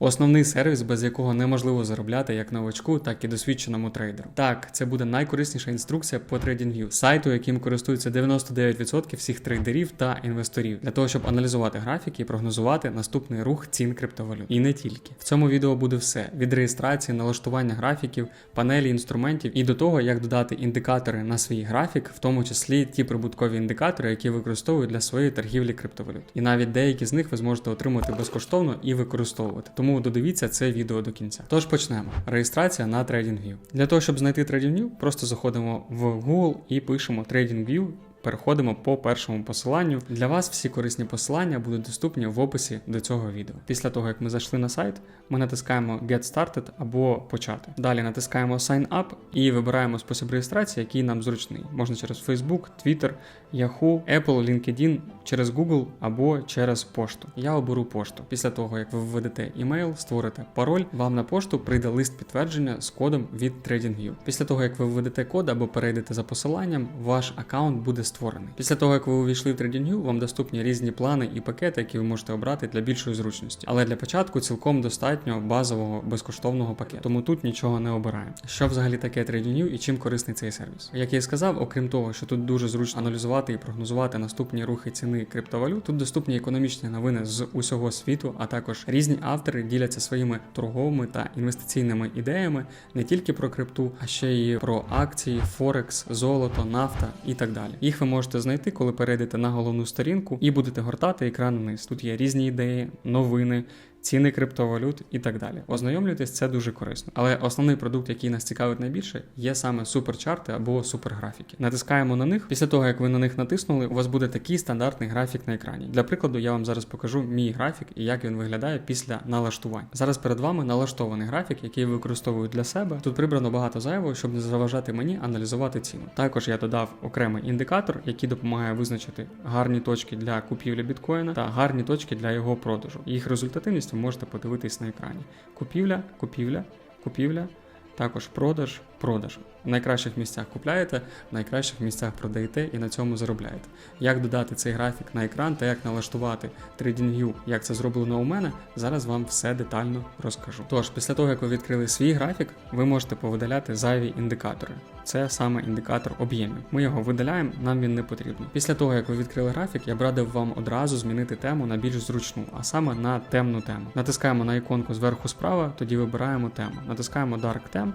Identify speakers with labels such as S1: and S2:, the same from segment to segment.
S1: Основний сервіс, без якого неможливо заробляти як новачку, так і досвідченому трейдеру. Так, це буде найкорисніша інструкція по TradingView, сайту, яким користуються 99% всіх трейдерів та інвесторів, для того, щоб аналізувати графіки і прогнозувати наступний рух цін криптовалют. І не тільки в цьому відео буде все: від реєстрації, налаштування графіків, панелі інструментів і до того, як додати індикатори на свій графік, в тому числі ті прибуткові індикатори, які використовують для своєї торгівлі криптовалют. І навіть деякі з них ви зможете отримати безкоштовно і використовувати. Тому додивіться це відео до кінця. Тож почнемо. Реєстрація на TradingView. Для того, щоб знайти TradingView, просто заходимо в Google і пишемо TradingView. Переходимо по першому посиланню. Для вас всі корисні посилання будуть доступні в описі до цього відео. Після того, як ми зайшли на сайт, ми натискаємо Get Started або Почати. Далі натискаємо Sign Up і вибираємо спосіб реєстрації, який нам зручний. Можна через Facebook, Twitter, Yahoo, Apple, LinkedIn, через Google або через пошту. Я оберу пошту. Після того, як ви введете email, створите пароль, вам на пошту прийде лист підтвердження з кодом від TradingView. Після того, як ви введете код або перейдете за посиланням, ваш аккаунт буде створений. Після того, як ви увійшли в TradingView, вам доступні різні плани і пакети, які ви можете обрати для більшої зручності. Але для початку цілком достатньо базового безкоштовного пакету. Тому тут нічого не обираємо. Що взагалі таке TradingView і чим корисний цей сервіс? Як я і сказав, окрім того, що тут дуже зручно аналізувати і прогнозувати наступні рухи ціни криптовалют, тут доступні економічні новини з усього світу, а також різні автори діляться своїми торговими та інвестиційними ідеями не тільки про крипту, а ще й про акції, Форекс, золото, нафта і так далі. Їх ви можете знайти, коли перейдете на головну сторінку і будете гортати екран вниз. Тут є різні ідеї, новини. Ціни криптовалют і так далі. Ознайомлюйтесь, це дуже корисно. Але основний продукт, який нас цікавить найбільше, є саме суперчарти або суперграфіки. Натискаємо на них. Після того, як ви на них натиснули, у вас буде такий стандартний графік на екрані. Для прикладу, я вам зараз покажу мій графік і як він виглядає після налаштувань. Зараз перед вами налаштований графік, який використовую для себе. Тут прибрано багато зайвого, щоб не заважати мені аналізувати ціну. Також я додав окремий індикатор, який допомагає визначити гарні точки для купівлі біткоїна та гарні точки для його продажу. Їх результативність ви можете подивитись на екрані. Купівля, купівля, купівля, також продаж, продаж. В найкращих місцях купляєте, в найкращих місцях продаєте і на цьому заробляєте. Як додати цей графік на екран та як налаштувати TradingView, як це зроблено у мене, зараз вам все детально розкажу. Тож, після того, як ви відкрили свій графік, ви можете повидаляти зайві індикатори. Це саме індикатор об'ємів. Ми його видаляємо, нам він не потрібний. Після того, як ви відкрили графік, я б радив вам одразу змінити тему на більш зручну, а саме на темну тему. Натискаємо на іконку зверху справа, тоді вибираємо тему. Натискаємо Dark Theme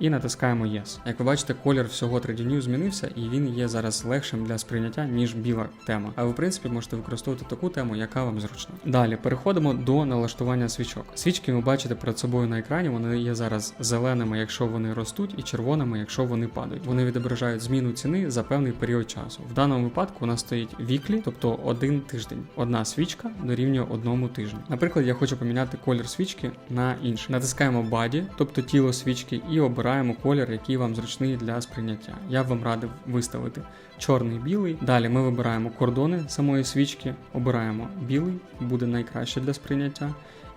S1: і натискаємо Yes. Як ви бачите, колір всього TradingView змінився, і він є зараз легшим для сприйняття, ніж біла тема. А ви, в принципі, можете використовувати таку тему, яка вам зручна. Далі переходимо до налаштування свічок. Свічки ви бачите перед собою на екрані. Вони є зараз зеленими, якщо вони ростуть, і червоними, якщо вони падають. Вони відображають зміну ціни за певний період часу. В даному випадку у нас стоїть віклі, тобто один тиждень. Одна свічка дорівнює одному тижню. Наприклад, я хочу поміняти колір свічки на інший. Натискаємо Body, тобто тіло свічки, і обираємо колір, який вам зручний для сприйняття. Я б вам радив виставити чорний білий. Далі ми вибираємо кордони самої свічки, обираємо білий, буде найкраще для сприйняття.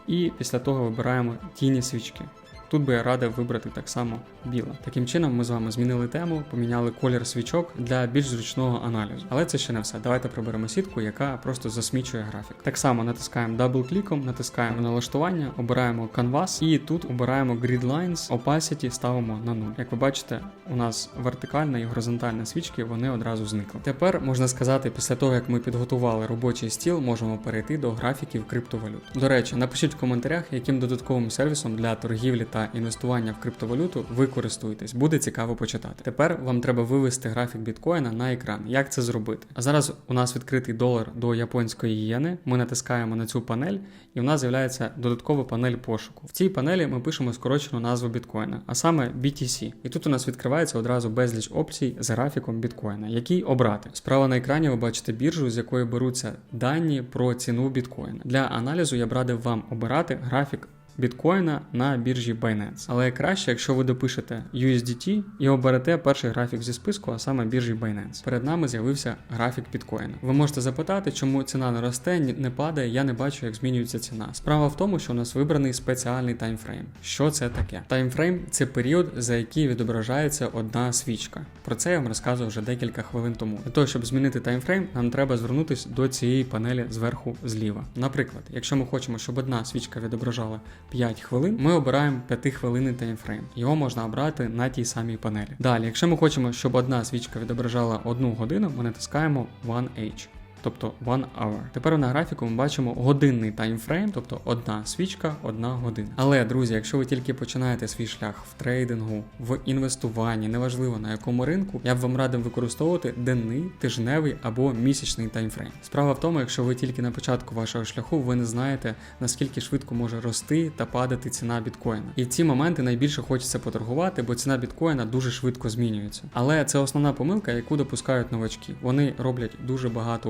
S1: І після того вибираємо тіні свічки. Тут би я радив вибрати так само біле. Таким чином, ми з вами змінили тему, поміняли колір свічок для більш зручного аналізу. Але це ще не все. Давайте приберемо сітку, яка просто засмічує графік. Так само натискаємо дабл-кліком, натискаємо налаштування, обираємо Canvas і тут обираємо Grid Lines, Opacity ставимо на 0. Як ви бачите, у нас вертикальна і горизонтальна свічки, вони одразу зникли. Тепер можна сказати, після того як ми підготували робочий стіл, можемо перейти до графіків криптовалют. До речі, напишіть в коментарях, яким додатковим сервісом для торгівлі та інвестування в криптовалюту ви користуєтесь. Буде цікаво почитати. Тепер вам треба вивести графік біткоїна на екран. Як це зробити? А зараз у нас відкритий долар до японської єни. Ми натискаємо на цю панель, і в нас з'являється додаткова панель пошуку. В цій панелі ми пишемо скорочену назву біткоїна, а саме BTC. І тут у нас відкривається одразу безліч опцій з графіком біткоїна, який обрати. Справа на екрані ви бачите біржу, з якої беруться дані про ціну біткоїна. Для аналізу я б радив вам обирати графік біткоїна на біржі Binance. Але краще, якщо ви допишете USDT і оберете перший графік зі списку, а саме біржі Binance. Перед нами з'явився графік біткоїна. Ви можете запитати, чому ціна не росте, не падає, я не бачу, як змінюється ціна. Справа в тому, що у нас вибраний спеціальний таймфрейм. Що це таке? Таймфрейм це період, за який відображається одна свічка. Про це я вам розказував вже декілька хвилин тому. Для того, щоб змінити таймфрейм, нам треба звернутися до цієї панелі зверху зліва. Наприклад, якщо ми хочемо, щоб одна свічка відображала 5 хвилин, ми обираємо 5 хвилинний таймфрейм. Його можна обрати на тій самій панелі. Далі, якщо ми хочемо, щоб одна свічка відображала 1 годину, ми натискаємо 1H. Тобто one hour. Тепер на графіку ми бачимо годинний таймфрейм, тобто одна свічка, одна година. Але, друзі, якщо ви тільки починаєте свій шлях в трейдингу, в інвестуванні, неважливо на якому ринку, я б вам радив використовувати денний, тижневий або місячний таймфрейм. Справа в тому, якщо ви тільки на початку вашого шляху, ви не знаєте наскільки швидко може рости та падати ціна біткоїна. І в ці моменти найбільше хочеться поторгувати, бо ціна біткоїна дуже швидко змінюється. Але це основна помилка, яку допускають новачки. Вони роблять дуже багато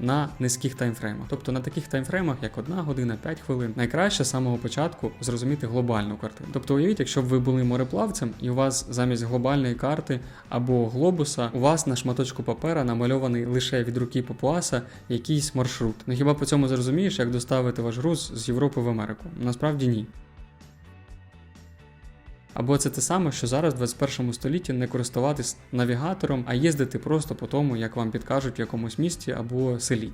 S1: на низьких таймфреймах. Тобто на таких таймфреймах, як 1 година, 5 хвилин, найкраще з самого початку зрозуміти глобальну картину. Тобто уявіть, якщо б ви були мореплавцем, і у вас замість глобальної карти або глобуса у вас на шматочку папера намальований лише від руки папуаса якийсь маршрут. Ну хіба по цьому зрозумієш, як доставити ваш груз з Європи в Америку? Насправді ні. Або це те саме, що зараз в 21 столітті не користуватись навігатором, а їздити просто по тому, як вам підкажуть в якомусь місті або селі.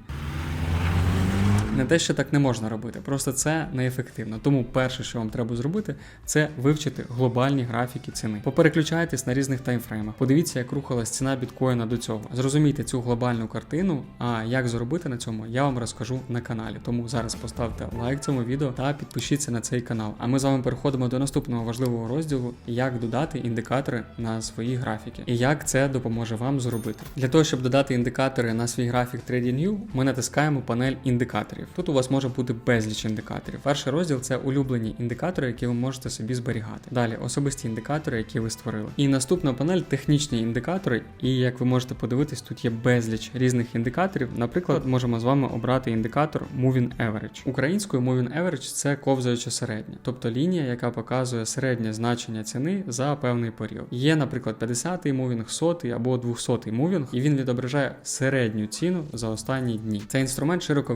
S1: Не те, що так не можна робити, просто це неефективно. Тому перше, що вам треба зробити, це вивчити глобальні графіки ціни. Попереключайтесь на різних таймфреймах. Подивіться, як рухалась ціна біткоїна до цього. Зрозумійте цю глобальну картину. А як зробити на цьому, я вам розкажу на каналі. Тому зараз поставте лайк цьому відео та підпишіться на цей канал. А ми з вами переходимо до наступного важливого розділу, як додати індикатори на свої графіки і як це допоможе вам зробити. Для того, щоб додати індикатори на свій графік TradingView, ми натискаємо панель індикаторів. Тут у вас може бути безліч індикаторів. Перший розділ це улюблені індикатори, які ви можете собі зберігати. Далі особисті індикатори, які ви створили. І наступна панель технічні індикатори. І як ви можете подивитись, тут є безліч різних індикаторів. Наприклад, можемо з вами обрати індикатор Moving Average. Українською Moving Average це ковзаюча середня, тобто лінія, яка показує середнє значення ціни за певний період. Є, наприклад, 50-й мувінг, 100-й або 200-й мувінг, і він відображає середню ціну за останні дні. Цей інструмент широко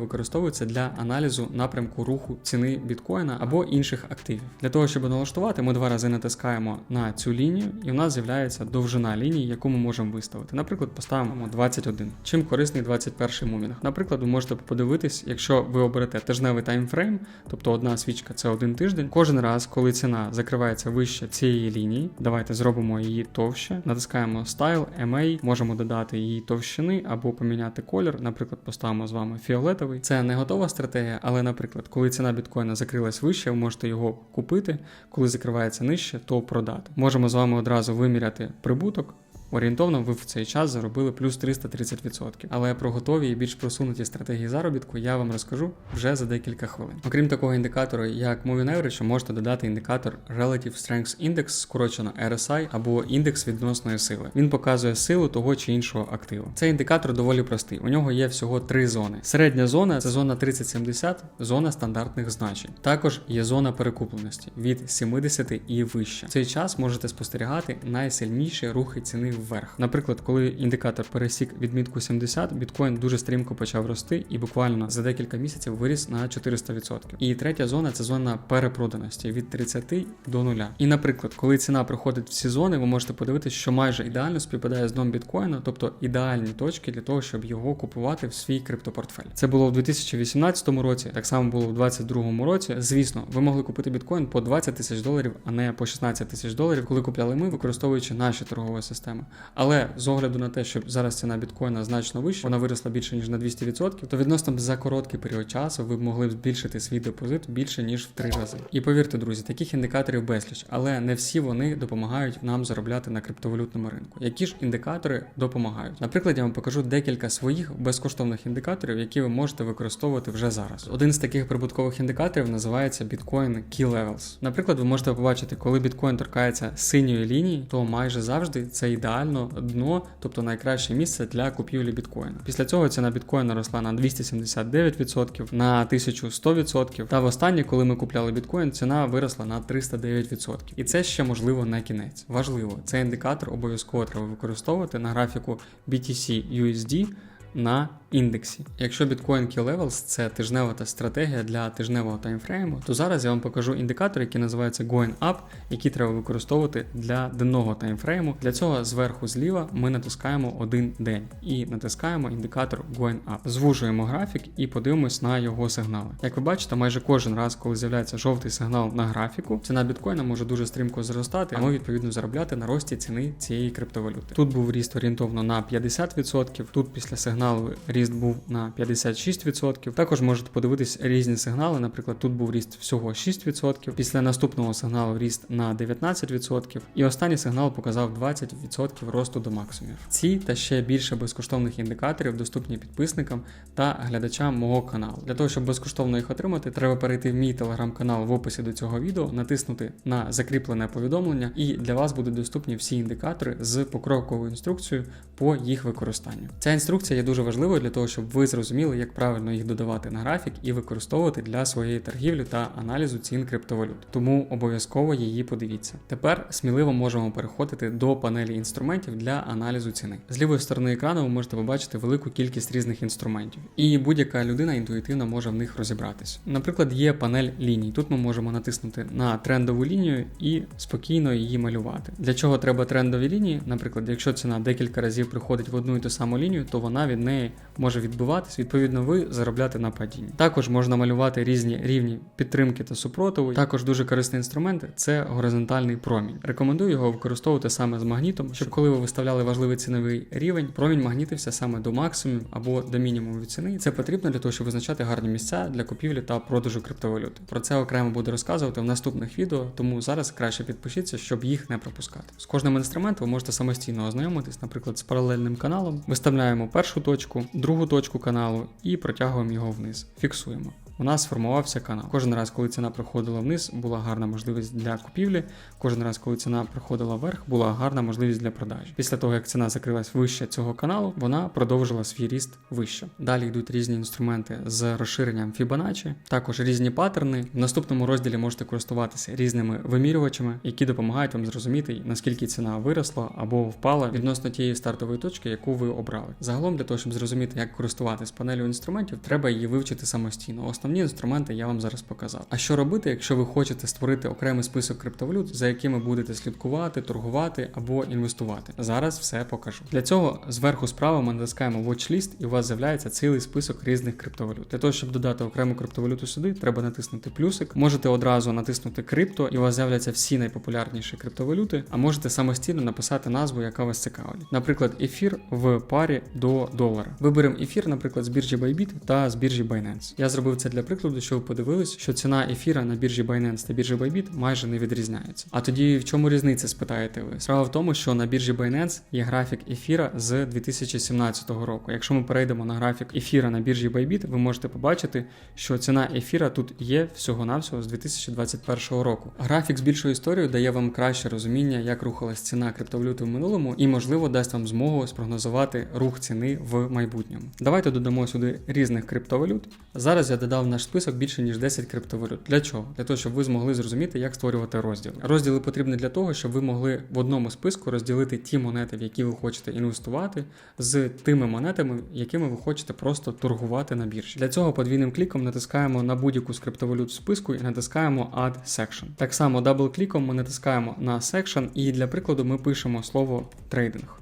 S1: використовується для аналізу напрямку руху ціни біткоїна або інших активів. Для того, щоб налаштувати, ми два рази натискаємо на цю лінію, і в нас з'являється довжина лінії, яку ми можемо виставити. Наприклад, поставимо 21. Чим корисний 21 мувінг? Наприклад, ви можете подивитись, якщо ви оберете тижневий таймфрейм, тобто одна свічка це один тиждень. Кожен раз, коли ціна закривається вище цієї лінії, давайте зробимо її товще. Натискаємо Style, MA, можемо додати її товщини або поміняти колір. Наприклад, поставимо з вами фіолетовий. Це не готова стратегія, але, наприклад, коли ціна біткоїна закрилась вище, ви можете його купити. Коли закривається нижче, то продати. Можемо з вами одразу виміряти прибуток. Орієнтовно ви в цей час заробили плюс 330%. Але про готові і більш просунуті стратегії заробітку я вам розкажу вже за декілька хвилин. Окрім такого індикатору, як Moving Average, можете додати індикатор Relative Strength Index, скорочено RSI або індекс відносної сили. Він показує силу того чи іншого активу. Цей індикатор доволі простий. У нього є всього три зони. Середня зона це зона 3070, зона стандартних значень. Також є зона перекупленості від 70 і вище. В цей час можете спостерігати найсильніші рухи ціни вверх. Наприклад, коли індикатор пересік відмітку 70, біткоін дуже стрімко почав рости і буквально за декілька місяців виріс на 400%. І третя зона це зона перепроданості від 30 до 0. І, наприклад, коли ціна проходить всі зони, ви можете подивитися, що майже ідеально співпадає з дном біткоїна, тобто ідеальні точки для того, щоб його купувати в свій криптопортфель. Це було в 2018 році, так само було в 2022 році. Звісно, ви могли купити біткоін по 20 тисяч доларів, а не по 16 тисяч доларів, коли купляли ми, використовуючи наші торгові системи. Але з огляду на те, що зараз ціна біткоїна значно вища, вона виросла більше ніж на 200%, то відносно за короткий період часу ви б могли б збільшити свій депозит більше ніж в три рази. І повірте, друзі, таких індикаторів безліч, але не всі вони допомагають нам заробляти на криптовалютному ринку. Які ж індикатори допомагають? Наприклад, я вам покажу декілька своїх безкоштовних індикаторів, які ви можете використовувати вже зараз. Один з таких прибуткових індикаторів називається Bitcoin Key Levels. Наприклад, ви можете побачити, коли біткоін торкається синьої лінії, то майже завжди це ідеально дно, тобто найкраще місце для купівлі біткоїна. Після цього ціна біткоїна росла на 279%, на 1100%. Та востаннє, коли ми купляли біткоін, ціна виросла на 309%. І це ще можливо не кінець. Важливо, цей індикатор обов'язково треба використовувати на графіку BTC USD на індексі. Якщо Bitcoin Key Levels це тижнева та стратегія для тижневого таймфрейму, то зараз я вам покажу індикатор, який називається Going Up, який треба використовувати для денного таймфрейму. Для цього зверху зліва ми натискаємо один день і натискаємо індикатор Going Up. Звужуємо графік і подивимось на його сигнали. Як ви бачите, майже кожен раз, коли з'являється жовтий сигнал на графіку, ціна біткоїна може дуже стрімко зростати, а ми відповідно заробляти на рості ціни цієї криптовалюти. Тут був ріст орієнтовно на 50%, тут після сигналу ріст був на 56%. Також можете подивитись різні сигнали. Наприклад, тут був ріст всього 6%, після наступного сигналу ріст на 19%, і останній сигнал показав 20% росту до максимумів. Ці та ще більше безкоштовних індикаторів доступні підписникам та глядачам мого каналу. Для того, щоб безкоштовно їх отримати, треба перейти в мій телеграм-канал в описі до цього відео, натиснути на закріплене повідомлення, і для вас будуть доступні всі індикатори з покроковою інструкцією по їх використанню. Ця інструкція є дуже важливою для того, щоб ви зрозуміли, як правильно їх додавати на графік і використовувати для своєї торгівлі та аналізу цін криптовалют. Тому обов'язково її подивіться. Тепер сміливо можемо переходити до панелі інструментів для аналізу ціни. З лівої сторони екрану ви можете побачити велику кількість різних інструментів, і будь-яка людина інтуїтивно може в них розібратись. Наприклад, є панель ліній. Тут ми можемо натиснути на трендову лінію і спокійно її малювати. Для чого треба трендові лінії? Наприклад, якщо ціна декілька разів приходить в одну і ту саму лінію, то вона від неї може відбуватись. Відповідно, ви заробляти на падінні. Також можна малювати різні рівні підтримки та супротиву. Також дуже корисний інструмент це горизонтальний промінь. Рекомендую його використовувати саме з магнітом, щоб коли ви виставляли важливий ціновий рівень, промінь магнітився саме до максимуму або до мінімуму ціни. Це потрібно для того, щоб визначати гарні місця для купівлі та продажу криптовалюти. Про це окремо буду розказувати в наступних відео, тому зараз краще підпишіться, щоб їх не пропускати. З кожним інструментом ви можете самостійно ознайомитись, наприклад, з паралельним каналом. Виставляємо першу точку, другу точку каналу і протягуємо його вниз. Фіксуємо у нас сформувався канал. Кожен раз, коли ціна проходила вниз, була гарна можливість для купівлі. Кожен раз, коли ціна проходила вверх, була гарна можливість для продажі. Після того, як ціна закрилась вище цього каналу, вона продовжила свій ріст вище. Далі йдуть різні інструменти з розширенням Fibonacci, також різні паттерни. В наступному розділі можете користуватися різними вимірювачами, які допомагають вам зрозуміти, наскільки ціна виросла або впала відносно тієї стартової точки, яку ви обрали. Загалом, для того, щоб зрозуміти, як користуватись панелью інструментів, треба її вивчити самостійно. Основні інструменти я вам зараз показав. А що робити, якщо ви хочете створити окремий список криптовалют, за якими будете слідкувати, торгувати або інвестувати? Зараз все покажу. Для цього зверху справа ми натискаємо Watchlist і у вас з'являється цілий список різних криптовалют. Для того, щоб додати окрему криптовалюту сюди, треба натиснути плюсик. Можете одразу натиснути крипто, і у вас з'являться всі найпопулярніші криптовалюти, а можете самостійно написати назву, яка вас цікавить. Наприклад, ефір в парі до долара. Виберемо ефір, наприклад, з біржі Bybit та з біржі Binance. Я зробив це для прикладу, що ви подивились, що ціна ефіра на біржі Binance та біржі Bybit майже не відрізняється. А тоді в чому різниця, спитаєте ви? Справа в тому, що на біржі Binance є графік ефіра з 2017 року. Якщо ми перейдемо на графік ефіра на біржі Bybit, ви можете побачити, що ціна ефіра тут є всього-навсього з 2021 року. Графік з більшою історією дає вам краще розуміння, як рухалась ціна криптовалюти в минулому, і, можливо, дасть вам змогу спрогнозувати рух ціни в майбутньому. Давайте додамо сюди різних криптовалют. Зараз я додав наш список більше ніж 10 криптовалют. Для чого? Для того, щоб ви змогли зрозуміти, як створювати розділи. Розділи потрібні для того, щоб ви могли в одному списку розділити ті монети, в які ви хочете інвестувати, з тими монетами, якими ви хочете просто торгувати на біржі. Для цього подвійним кліком натискаємо на будь-яку з криптовалют в списку і натискаємо Add Section. Так само дабл-кліком ми натискаємо на Section, і для прикладу ми пишемо слово трейдинг.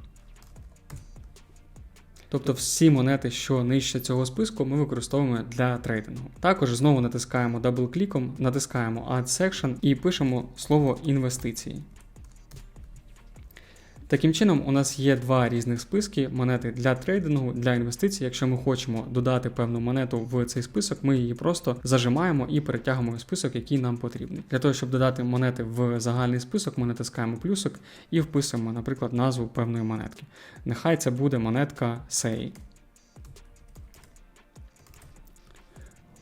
S1: Тобто всі монети, що нижче цього списку, ми використовуємо для трейдингу. Також знову натискаємо дабл-кліком, натискаємо Add Section і пишемо слово інвестиції. Таким чином, у нас є два різних списки монети для трейдингу, для інвестицій. Якщо ми хочемо додати певну монету в цей список, ми її просто зажимаємо і перетягуємо в список, який нам потрібний. Для того, щоб додати монети в загальний список, ми натискаємо плюсик і вписуємо, наприклад, назву певної монетки. Нехай це буде монетка SEI.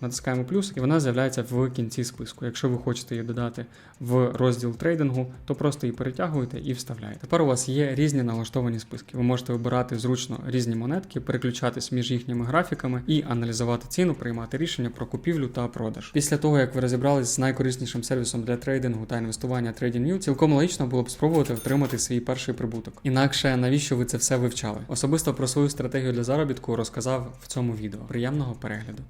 S1: Натискаємо плюс, і вона з'являється в кінці списку. Якщо ви хочете її додати в розділ трейдингу, то просто її перетягуєте і вставляєте. Тепер у вас є різні налаштовані списки. Ви можете вибирати зручно різні монетки, переключатись між їхніми графіками і аналізувати ціну, приймати рішення про купівлю та продаж. Після того, як ви розібрались з найкориснішим сервісом для трейдингу та інвестування TradingView, цілком логічно було б спробувати отримати свій перший прибуток. Інакше навіщо ви це все вивчали? Особисто про свою стратегію для заробітку розказав в цьому відео. Приємного перегляду.